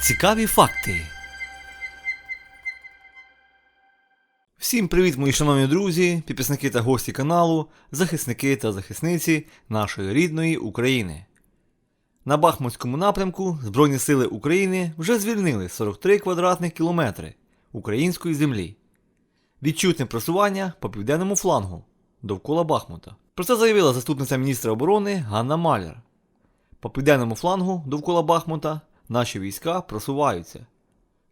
Цікаві факти. Всім привіт, мої шановні друзі, підписники та гості каналу, захисники та захисниці нашої рідної України. На Бахмутському напрямку Збройні Сили України вже звільнили 43 квадратних кілометри української землі. Відчутне просування по південному флангу довкола Бахмута. Про це заявила заступниця міністра оборони Ганна Маляр. По південному флангу довкола Бахмута наші війська просуваються.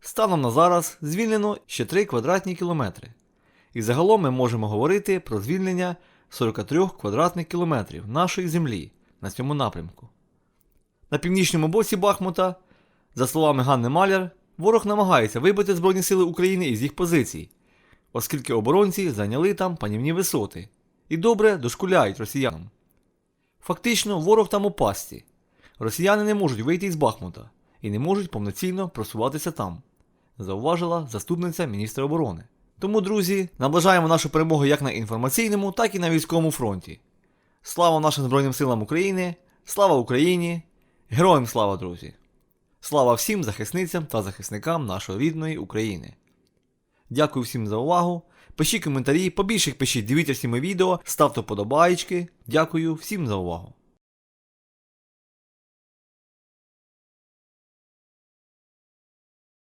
Станом на зараз звільнено ще 3 квадратні кілометри. І загалом ми можемо говорити про звільнення 43 квадратних кілометрів нашої землі на цьому напрямку. На північному боці Бахмута, за словами Ганни Маляр, ворог намагається вибити Збройні Сили України із їх позицій, оскільки оборонці зайняли там панівні висоти і добре дошкуляють росіянам. Фактично, ворог там у пасті. Росіяни не можуть вийти із Бахмута і не можуть повноцінно просуватися там, зауважила заступниця міністра оборони. Тому, друзі, наближаємо нашу перемогу як на інформаційному, так і на військовому фронті. Слава нашим Збройним силам України! Слава Україні! Героям слава, друзі! Слава всім захисницям та захисникам нашої рідної України. Дякую всім за увагу. Пишіть коментарі, побільше пишіть, дивіться всі мої відео, ставте вподобаєчки. Дякую всім за увагу.